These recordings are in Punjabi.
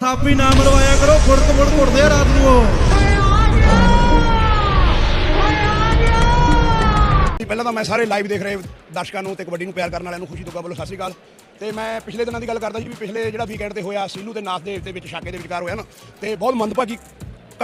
ਥਾਪੀ ਨਾ ਮਰਵਾਇਆ ਕਰੋ ਫੁੜਕ ਫੁੜਕ ਉੱਠਦੇ ਆ ਰਾਤ ਨੂੰ ਉਹ। ਪਹਿਲਾਂ ਤਾਂ ਮੈਂ ਸਾਰੇ ਲਾਈਵ ਦੇਖ ਰਹੇ ਦਰਸ਼ਕਾਂ ਨੂੰ ਤੇ ਕਬੱਡੀ ਨੂੰ ਪਿਆਰ ਕਰਨ ਵਾਲਿਆਂ ਨੂੰ ਖੁਸ਼ੀ ਦੁੱਗਾ ਵੱਲੋਂ ਸਤਿ ਸ਼੍ਰੀ ਅਕਾਲ। ਤੇ ਮੈਂ ਪਿਛਲੇ ਦਿਨਾਂ ਦੀ ਗੱਲ ਕਰਦਾ ਜੀ ਵੀ ਪਿਛਲੇ ਜਿਹੜਾ ਵੀਕਐਂਡ ਤੇ ਹੋਇਆ, ਸੀਲੂ ਤੇ ਨਾਥ ਦੇ ਦੇ ਵਿੱਚ ਛਾਕੇ ਦੇ ਵਿਚਕਾਰ ਹੋਇਆ ਨਾ, ਤੇ ਬਹੁਤ ਮੰਦਭਾਗੀ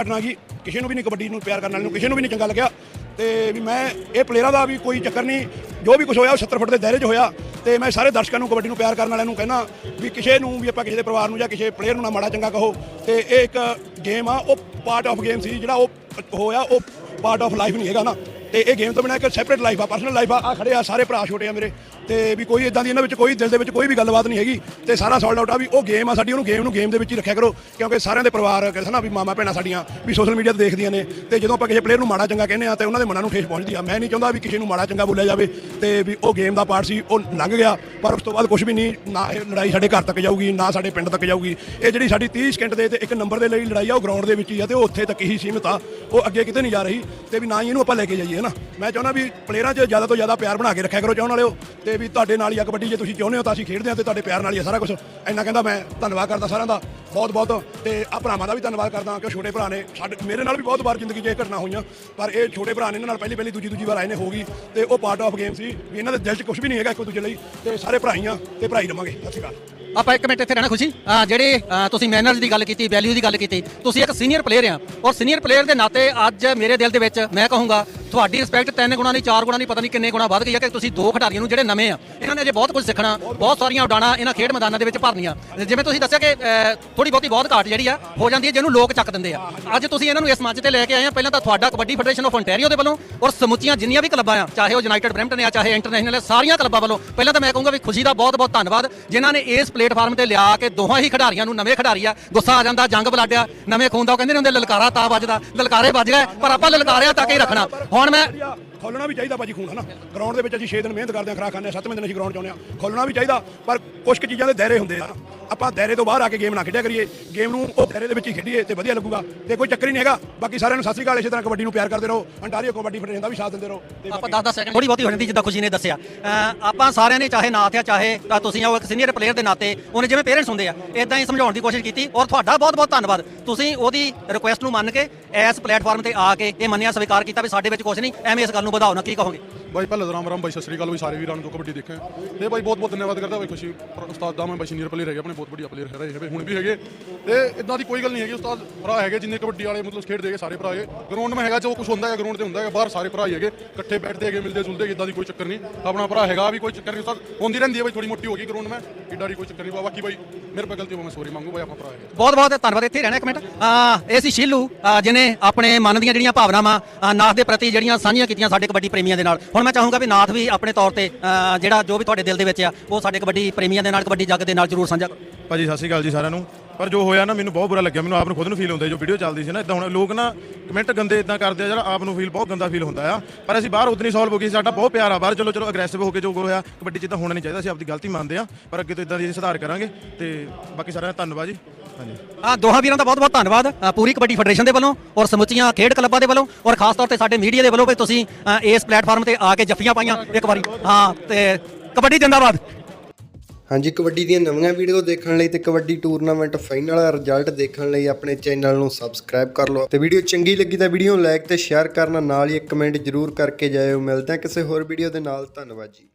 ਘਟਨਾ ਜੀ। ਕਿਸੇ ਨੂੰ ਵੀ ਨਹੀਂ ਕਬੱਡੀ ਨੂੰ ਪਿਆਰ ਕਰਨ ਵਾਲੇ ਨੂੰ, ਕਿਸੇ ਨੂੰ ਵੀ ਨਹੀਂ ਚੰਗਾ ਲੱਗਿਆ। ਤੇ ਵੀ ਮੈਂ ਇਹ ਪਲੇਅਰਾਂ ਦਾ ਵੀ ਕੋਈ ਚੱਕਰ ਨਹੀਂ, ਜੋ ਵੀ ਕੁਝ ਹੋਇਆ ਉਹ 70 ਫੁੱਟ ਦੇ ਦਾਇਰੇ 'ਚ ਹੋਇਆ। ਤੇ ਮੈਂ ਸਾਰੇ ਦਰਸ਼ਕਾਂ ਨੂੰ, ਕਬੱਡੀ ਨੂੰ ਪਿਆਰ ਕਰਨ ਵਾਲਿਆਂ ਨੂੰ ਕਹਿਣਾ ਵੀ ਕਿਸੇ ਨੂੰ ਵੀ ਆਪਾਂ ਕਿਸੇ ਦੇ ਪਰਿਵਾਰ ਨੂੰ ਜਾਂ ਕਿਸੇ ਪਲੇਅਰ ਨੂੰ ਨਾ ਮਾੜਾ ਚੰਗਾ ਕਹੋ। ਤੇ ਇਹ ਇੱਕ ਗੇਮ ਆ, ਉਹ ਪਾਰਟ ਆਫ ਗੇਮ ਸੀ ਜਿਹੜਾ ਉਹ ਹੋਇਆ, ਉਹ ਪਾਰਟ ਆਫ ਲਾਈਫ ਨਹੀਂ ਹੈਗਾ ਨਾ। ਤੇ ਇਹ ਗੇਮ ਤੋਂ ਬਿਨਾਂ ਇੱਕ ਸੈਪਰੇਟ ਲਾਈਫ ਆ ਪਰਸਨਲ ਲਾਈਫ ਆ। ਆ ਖੜੇ ਆ ਸਾਰੇ ਭਰਾ ਛੋਟੇ ਆ ਮੇਰੇ। ਤੇ ਵੀ ਕੋਈ ਇਦਾਂ ਦੀ ਇਹਨਾਂ ਵਿੱਚ ਕੋਈ ਦਿਲ ਦੇ ਵਿੱਚ ਕੋਈ ਵੀ ਗੱਲਬਾਤ ਨਹੀਂ ਹੈਗੀ ਤੇ ਸਾਰਾ ਸੋਲਡ ਆਊਟ ਆ ਵੀ ਉਹ ਗੇਮ ਆ ਸਾਡੀ, ਉਹਨੂੰ ਗੇਮ ਨੂੰ ਗੇਮ ਦੇ ਵਿੱਚ ਹੀ ਰੱਖਿਆ ਕਰੋ, ਕਿਉਂਕਿ ਸਾਰਿਆਂ ਦੇ ਪਰਿਵਾਰ ਕਹਿੰਦੇ ਨਾ ਵੀ ਮਾਮਾ ਭੈਣਾਂ ਸਾਡੀਆਂ ਵੀ ਸੋਸ਼ਲ ਮੀਡੀਆ ਤੇ ਦੇਖਦੀਆਂ ਨੇ ਤੇ ਜਦੋਂ ਆਪਾਂ ਕਿਸੇ ਪਲੇਅਰ ਨੂੰ ਮਾੜਾ ਚੰਗਾ ਕਹਿੰਦੇ ਆ ਤੇ ਉਹਨਾਂ ਦੇ ਮਨਾਂ ਨੂੰ ਠੇਸ ਪਹੁੰਚਦੀ ਆ। ਮੈਂ ਨਹੀਂ ਚਾਹੁੰਦਾ ਵੀ ਕਿਸੇ ਨੂੰ ਮਾੜਾ ਚੰਗਾ ਬੋਲਿਆ ਜਾਵੇ ਤੇ ਵੀ ਉਹ ਗੇਮ ਦਾ ਪਾਰਟ ਸੀ, ਉਹ ਲੰਘ ਗਿਆ, ਪਰ ਉਸ ਤੋਂ ਬਾਅਦ ਕੁਝ ਵੀ ਨਹੀਂ, ਨਾ ਇਹ ਲੜਾਈ ਸਾਡੇ ਘਰ ਤੱਕ ਜਾਊਗੀ, ਨਾ ਸਾਡੇ ਪਿੰਡ ਤੱਕ ਜਾਊਗੀ। ਇਹ ਜਿਹੜੀ ਸਾਡੀ 30 ਸਕਿੰਟ ਦੇ ਤੇ ਇੱਕ ਨੰਬਰ ਦੇ ਲਈ ਲੜਾਈ ਆ, ਉਹ ਗਰਾਊਂਡ ਦੇ ਵਿੱਚ ਹੀ ਆ ਤੇ ਉਹ ਉੱਥੇ ਤੱਕ ਹੀ ਸੀਮਿਤ ਆ। ਉਹ ਅੱਗੇ ਕਿਤੇ ਨਹੀਂ ਜਾ ਰਹੀ ਤੇ ਵੀ ਨਾ ਹੀ ਇਹਨੂੰ ਆਪਾਂ ਲੈ ਕੇ ਜਾਈਏ ਨਾ ਮੈਂ ਚਾਹੁੰਦਾ ਵੀ ਪਲੇਅਰਾਂ 'ਚ ਜ਼ਿਆਦਾ ਤੋਂ ਜ਼ਿਆਦਾ ਪਿਆਰ ਬਣਾ ਕੇ ਰੱਖਿਆ ਕਰੋ, ਚਾਹੁਣ ਵਾਲਿਓ। ਤੇ ਵੀ ਤੁਹਾਡੇ ਨਾਲ ਹੀ ਆ ਕਬੱਡੀ, ਜੇ ਤੁਸੀਂ ਚਾਹੁੰਦੇ ਹੋ ਤਾਂ ਅਸੀਂ ਖੇਡਦੇ ਹਾਂ ਤੇ ਤੁਹਾਡੇ ਪਿਆਰ ਨਾਲ ਹੀ ਆ ਸਾਰਾ ਕੁਝ ਇੰਨਾ ਕਹਿੰਦਾ ਮੈਂ ਧੰਨਵਾਦ ਕਰਦਾ ਸਾਰਿਆਂ ਦਾ ਬਹੁਤ ਬਹੁਤ ਤੇ ਆ ਭਰਾਵਾਂ ਦਾ ਵੀ ਧੰਨਵਾਦ ਕਰਦਾ ਕਿ ਛੋਟੇ ਭਰਾ ਨੇ ਸਾਡੇ ਮੇਰੇ ਨਾਲ ਵੀ ਬਹੁਤ ਵਾਰ ਜ਼ਿੰਦਗੀ 'ਚ ਇਹ ਘਟਨਾ ਹੋਈਆਂ, ਪਰ ਇਹ ਛੋਟੇ ਭਰਾ ਨੇ ਇਹਨਾਂ ਨਾਲ ਪਹਿਲੀ ਪਹਿਲੀ ਦੂਜੀ ਦੂਜੀ ਵਾਰ ਆਏ ਨੇ, ਹੋ ਗਈ। ਤੇ ਉਹ ਪਾਰਟ ਆਫ ਗੇਮ ਸੀ। ਵੀ ਇਹਨਾਂ ਦੇ ਦਿਲ 'ਚ ਕੁਝ ਵੀ ਨਹੀਂ ਹੈਗਾ ਇੱਕ ਦੂਜੇ ਲਈ। ਤੇ ਸਾਰੇ ਭਰਾਈਆਂ ਤੇ ਭਰਾਈ ਰਵਾਂਗੇ। ਸਤਿ ਸ਼੍ਰੀ ਅਕਾਲ। ਆਪਾਂ ਇੱਕ ਮਿੰਟ ਇੱਥੇ ਰਹਿਣਾ ਖੁਸ਼ੀ। ਜਿਹੜੇ ਤੁਸੀਂ ਮੈਨਰਸ ਦੀ ਗੱਲ ਕੀਤੀ ਵੈਲਿਊ ਦੀ ਗੱਲ ਕੀਤੀ, ਤੁਸੀਂ ਇੱਕ ਸੀਨੀਅਰ ਪਲੇਅਰ ਆ। ਔਰ ਸੀਨੀਅਰ ਪਲੇਅਰ ਦੇ ਨਾਤੇ ਅੱਜ ਮੇਰੇ ਦਿਲ ਦੇ ਵਿੱਚ ਮੈਂ ਕਹੂੰਗਾ, ਤੁਹਾਡੀ ਰਿਸਪੈਕਟ ਤਿੰਨ ਗੁਣਾ ਨਹੀਂ, ਚਾਰ ਗੁਣਾ ਨਹੀਂ, ਪਤਾ ਨਹੀਂ ਕਿੰਨੇ ਗੁਣਾ ਵੱਧ ਗਈ ਹੈ ਕਿ ਤੁਸੀਂ ਦੋ ਖਿਡਾਰੀਆਂ ਨੂੰ ਜਿਹੜੇ ਨਵੇਂ ਆ, ਇਹਨਾਂ ਨੇ ਅਜੇ ਬਹੁਤ ਕੁਝ ਸਿੱਖਣਾ, ਬਹੁਤ ਸਾਰੀਆਂ ਉਡਾਣਾ ਇਹਨਾਂ ਖੇਡ ਮੈਦਾਨਾਂ ਦੇ ਵਿੱਚ ਭਰਨੀਆਂ। ਜਿਵੇਂ ਤੁਸੀਂ ਦੱਸਿਆ ਕਿ ਥੋੜੀ ਬਹੁਤੀ ਬਹੁਤ ਘਾਟ ਜਿਹੜੀ ਆ, ਹੋ ਜਾਂਦੀ ਹੈ ਜਿਹਨੂੰ ਲੋਕ ਚੱਕ ਦਿੰਦੇ ਆ। ਅੱਜ ਤੁਸੀਂ ਇਹਨਾਂ ਨੂੰ ਇਸ ਮੰਚ ਤੇ ਲੈ ਕੇ ਆਏ ਆ, ਪਹਿਲਾਂ ਤਾਂ ਤੁਹਾਡਾ ਕਬੱਡੀ ਫੈਡਰੇਸ਼ਨ ਆਫ ontario ਦੇ ਵੱਲੋਂ, ਔਰ ਸਮੁੱਚੀਆਂ ਜਿੰਨੀਆਂ ਵੀ ਕਲੱਬਾਂ ਆ, ਚਾਹੇ ਉਹ ਯੂਨਾਈਟਿਡ ਬ੍ਰੈਂਪਟਨ ਆ, ਚਾਹੇ ਇੰਟਰਨੈਸ਼ਨਲ ਆ, ਸਾਰੀਆਂ ਕਲੱਬਾਂ ਵੱਲੋਂ, ਪਹਿਲਾਂ ਤਾਂ ਮੈਂ ਕਹੂੰਗਾ ਵੀ ਖੁਸ਼ੀ ਦਾ ਬਹੁਤ ਬਹੁਤ ਧੰਨਵਾਦ, ਜਿਨ੍ਹਾਂ ਨੇ ਇਸ ਪਲੇਟਫਾਰਮ ਤੇ ਲਿਆ ਕੇ ਦੋਹਾਂ ਹੀ ਖਿਡਾਰੀਆਂ ਨੂੰ ਨਵੇਂ ਖਿਡਾਰੀ ਆ। ਗੁੱਸਾ ਆ ਜਾਂਦਾ, ਜੰਗ ਬਲਾਡਿਆ ਨਵੇਂ ਖੂਨ ਦਾ ਕਹਿੰਦੇ ਨੇ ਹੁੰਦੇ, ਲਲਕਾਰਾ ਤਾਂ ਵੱਜਦਾ, ਲਲਕਾਰੇ ਵੱਜ ਗਏ, ਪਰ ਆਪਾਂ ਲਲਕਾਰਿਆ ਤੱਕ ਹੀ ਰੱਖਣਾ? ਹੁਣ ਮੈਂ ਖੋਲਣਾ ਵੀ ਚਾਹੀਦਾ ਭਾਜੀ ਖੂਨ, ਹਨਾ? ਗਰਾਊਂਡ ਦੇ ਵਿੱਚ ਅਸੀਂ 6 ਦਿਨ ਮਿਹਨਤ ਕਰਦੇ ਹਾਂ ਖਰਾ ਖਾਂਦੇ ਹਾਂ 7ਵੇਂ ਦਿਨ ਅਸੀਂ ਗਰਾਊਂਡ 'ਚ ਆਉਂਦੇ ਹਾਂ। ਖੋਲਣਾ ਵੀ ਚਾਹੀਦਾ, ਪਰ ਕੁਝ ਕੁ ਚੀਜ਼ਾਂ ਦੇ ਦਾਇਰੇ ਹੁੰਦੇ ਆ। ਆਪਾਂ ਦਾਇਰੇ ਤੋਂ ਬਾਹਰ ਆ ਕੇ ਗੇਮ ਨਾ ਖੇਡਿਆ ਕਰੀਏ। ਗੇਮ ਨੂੰ ਉਹ ਦਾਇਰੇ ਦੇ ਵਿੱਚ ਹੀ ਖੇਡੀਏ ਤੇ ਵਧੀਆ ਲੱਗੂਗਾ। ਤੇ ਕੋਈ ਚੱਕਰ ਹੀ ਨਹੀਂ ਹੈਗਾ। ਬਾਕੀ ਸਾਰਿਆਂ ਨੂੰ ਸਤਿ ਸ੍ਰੀ ਅਕਾਲ। ਇਸੇ ਤਰ੍ਹਾਂ ਕਬੱਡੀ ਨੂੰ ਪਿਆਰ ਕਰਦੇ ਰਹੋ। ਅੰਟਾਰੀਓ ਕਬੱਡੀ ਫੈਡਰੇਸ਼ਨ ਦਾ ਵੀ ਸਾਥ ਦਿੰਦੇ ਰਹੋ। ਤੇ ਆਪਾਂ 10 10 ਸੈਕਿੰਡ ਥੋੜੀ ਬਹੁਤੀ ਹੋ ਜਾਂਦੀ ਜਿੱਦਾਂ ਖੁਸ਼ੀ ਨੇ ਦੱਸਿਆ। ਆਪਾਂ ਸਾਰਿਆਂ ਨੇ ਚਾਹੇ ਨਾਥ ਆ ਚਾਹੇ ਤਾਂ ਤੁਸੀਂ ਉਹ ਇੱਕ ਸੀਨੀਅਰ ਪਲੇਅਰ ਦੇ ਨਾਤੇ ਉਹਨੇ ਜਿਵੇਂ ਪੇਰੈਂਟਸ ਹੁੰਦੇ ਆ ਇਦਾਂ ਹੀ ਸਮਝਾਉਣ ਦੀ ਕੋਸ਼ਿਸ਼ ਕੀਤੀ। ਔਰ ਤੁਹਾਡਾ ਬਹੁਤ ਬਹੁਤ ਧੰਨਵਾਦ। ਤੁਸੀਂ ਉਹਦੀ ਰਿਕੁਐਸਟ ਨੂੰ ਮੰਨ ਕੇ ਇਸ ਪਲੇਟਫਾਰਮ ਤੇ ਆ ਕੇ ਇਹ ਮੰਨਿਆ ਸਵੀਕਾਰ ਕੀਤਾ ਵੀ ਸਾਡੇ ਵਿੱਚ ਕੁਝ ਨਹੀਂ। ਐਵੇਂ ਇਸ ਗੱਲ ਨੂੰ ਵਧਾਓ ਨਾ ਕੀ ਕਹੋਗੇ? ਬਾਈ ਪਹਿਲੇ ਰਾਮ ਰਾਮ ਬਾਈ ਸਤਿ ਸ੍ਰੀ ਅਕਾਲ ਬਾਈ ਸਾਰੇ ਵੀਰਾਂ ਨੂੰ ਜੋ ਕਬੱਡੀ ਦੇਖੇ। ਤੇ ਬਾਈ ਬਹੁਤ ਬਹੁਤ ਧੰਨਵਾਦ ਕਰਦਾ ਬਾਈ ਖੁਸ਼ੀ। ਉਸਤਾਦ ਦਾ ਮੈਂ ਬਾਈ ਸੀਨੀਅਰ ਪਲੇਅਰ ਹੈਗੇ ਆਪਣੇ ਬਹੁਤ ਵਧੀਆ ਪਲੇਅਰ ਹੈਗੇ ਹੈਗੇ ਹੁਣ ਵੀ ਹੈਗੇ। ਤੇ ਇਦਾਂ ਦੀ ਕੋਈ ਗੱਲ ਨਹੀਂ ਹੈਗੀ, ਉਸਤਾਦ ਭਰਾ ਹੈਗੇ, ਜਿੰਨੇ ਕਬੱਡੀ ਵਾਲੇ ਮਤਲਬ ਖੇਡਦੇ ਹੈਗੇ ਸਾਰੇ ਭਰਾ ਹੈਗੇ ਗਰਾਊਂਡ ਮੈਂ ਹੈਗਾ, ਜੋ ਕੁਝ ਹੁੰਦਾ ਹੈ ਗਰਾਊਂਡ ਤੇ ਹੁੰਦਾ ਹੈ ਬਾਹਰ ਸਾਰੇ ਭਰਾ ਹੀ ਹੈਗੇ। ਇਕੱਠੇ ਬੈਠਦੇ ਹੈਗੇ, ਮਿਲਦੇ ਜੁਲਦੇ ਇਦਾਂ ਦੀ ਕੋਈ ਚੱਕਰ ਨਹੀਂ। ਆਪਣਾ ਭਰਾ ਹੈਗਾ ਵੀ ਕੋਈ ਚੱਕਰ ਨਹੀਂ, ਉਸਤਾਦ। ਹੁੰਦੀ ਰਹਿੰਦੀ ਹੈ ਬਾਈ ਥੋੜੀ ਮੋਟੀ ਹੋ ਗਈ ਗਰਾਊਂਡ ਮੈਂ। ਇਦਾਂ ਦੀ ਕੋਈ ਚੱਕਰ ਨਹੀਂ। ਬਾਕੀ ਬਈ ਮੇਰੇ ਪਾ ਗਲਤੀ ਹੋ ਮੈਂ ਸੌਰੀ ਮੰਗੂ ਬਾਈ ਆਪਣਾ ਭਰਾ ਹੈਗਾ। ਬਹੁਤ ਬਹੁਤ ਧੰਨਵਾਦ ਇੱਥੇ ਰਹਿਣਾ ਇੱਕ ਮਿੰਟ। ਇਹ ਸੀ ਸ਼ੀਲੂ ਜਿਹਨੇ ਆਪਣੇ ਮਨ ਦੀਆਂ ਜਿਹੜੀਆਂ ਭਾਵਨਾਵਾਂ ਨਾਥ ਦੇ ਪ੍ਰਤੀ ਜਿਹੜੀਆਂ ਸਾਂਝੀਆਂ ਕੀਤੀਆਂ ਸਾਡੇ ਕਬੱਡੀ ਪ੍ਰੇਮੀਆਂ ਦੇ ਨਾਲ। ਹੁਣ ਮੈਂ ਚਾਹੂੰਗਾ ਵੀ ਨਾਥ ਵੀ ਆਪਣੇ ਤੌਰ ਤੇ ਜਿਹੜਾ ਜੋ ਵੀ ਤੁਹਾਡੇ ਦਿਲ ਦੇ ਵਿੱਚ ਆ ਉਹ ਸਾਡੇ ਕਬੱਡੀ ਪ੍ਰੇਮੀਆਂ ਦੇ ਨਾਲ ਕਬੱਡੀ ਜੱਗ ਦੇ ਨਾਲ ਜਰੂਰ ਸਾਂਝਾ ਕਰੋ। ਭਾਜੀ ਸਤਿ ਸ਼੍ਰੀ ਅਕਾਲ ਜੀ ਸਾਰਿਆਂ ਨੂੰ। ਪਰ ਜੋ ਹੋਇਆ ਨਾ, ਮੈਨੂੰ ਬਹੁਤ ਬੁਰਾ ਲੱਗਿਆ। ਮੈਨੂੰ ਆਪ ਨੂੰ ਖੁਦ ਨੂੰ ਫੀਲ ਹੁੰਦਾ ਜੋ ਵੀਡੀਓ ਚੱਲਦੀ ਸੀ ਨਾ, ਇਦਾਂ ਹੁਣ ਲੋਕ ਨਾ ਕਮੈਂਟ ਗੰਦੇ ਇਦਾਂ ਕਰਦੇ ਆ, ਜਿਹੜਾ ਆਪ ਨੂੰ ਫੀਲ ਬਹੁਤ ਗੰਦਾ ਫੀਲ ਹੁੰਦਾ ਆ। ਪਰ ਅਸੀਂ ਬਾਹਰ ਉਤਨੀ ਸੋਲਵ ਹੋ ਗਈ, ਸਾਡਾ ਬਹੁਤ ਪਿਆਰ ਆ ਬਾਹਰ। ਚਲੋ ਚਲੋ ਅਗਰੈਸਿਵ ਹੋ ਕੇ ਜੋ ਹੋਇਆ, ਕਬੱਡੀ 'ਚ ਤਾਂ ਹੋਣਾ ਨਹੀਂ ਚਾਹੀਦਾ, ਅਸੀਂ ਆਪਦੀ ਗਲਤੀ ਮੰਨਦੇ ਆ। ਪਰ ਅੱਗੇ ਤੋਂ ਇਦਾਂ ਦੀ ਸੁਧਾਰ ਕਰਾਂਗੇ ਤੇ ਬਾਕੀ ਸਾਰਿਆਂ ਦਾ ਧੰਨਵਾਦ ਜੀ। ਹਾਂਜੀ। ਆ ਦੋਹਾਂ ਵੀਰਾਂ ਦਾ ਬਹੁਤ ਬਹੁਤ ਧੰਨਵਾਦ ਪੂਰੀ ਕਬੱਡੀ ਫੈਡਰੇਸ਼ਨ ਦੇ ਵੱਲੋਂ ਔਰ ਸਮੁੱਚੀਆਂ ਖੇਡ ਕਲੱਬਾਂ ਦੇ ਵੱਲੋਂ ਔਰ ਖਾਸ ਤੌਰ ਤੇ ਸਾਡੇ ਮੀਡੀਆ ਦੇ ਵੱਲੋਂ ਵੀ ਤੁਸੀਂ ਇਸ ਪਲੇਟਫਾਰਮ ਤੇ ਆ ਕੇ ਜੱਫੀਆਂ ਪਾਈਆਂ ਇੱਕ ਵਾਰੀ। ਹਾਂ, ਤੇ ਕਬੱਡੀ ਜਿੰਦਾਬਾਦ। ਹਾਂਜੀ, ਕਬੱਡੀ ਦੀਆਂ ਨਵੀਆਂ ਵੀਡੀਓ ਦੇਖਣ ਲਈ ਤੇ ਕਬੱਡੀ ਟੂਰਨਾਮੈਂਟ ਫਾਈਨਲ ਦਾ ਰਿਜ਼ਲਟ ਦੇਖਣ ਲਈ ਆਪਣੇ ਚੈਨਲ ਨੂੰ ਸਬਸਕ੍ਰਾਈਬ ਕਰ ਲਓ। ਤੇ ਵੀਡੀਓ ਚੰਗੀ ਲੱਗੀ ਤਾਂ ਵੀਡੀਓ ਨੂੰ ਲਾਈਕ ਤੇ ਸ਼ੇਅਰ ਕਰਨਾ ਨਾਲ ਹੀ ਇੱਕ ਕਮੈਂਟ ਜ਼ਰੂਰ ਕਰਕੇ ਜਾਇਓ। ਮਿਲਦੇ ਹਾਂ ਕਿਸੇ ਹੋਰ ਵੀਡੀਓ ਦੇ ਨਾਲ। ਧੰਨਵਾਦ ਜੀ।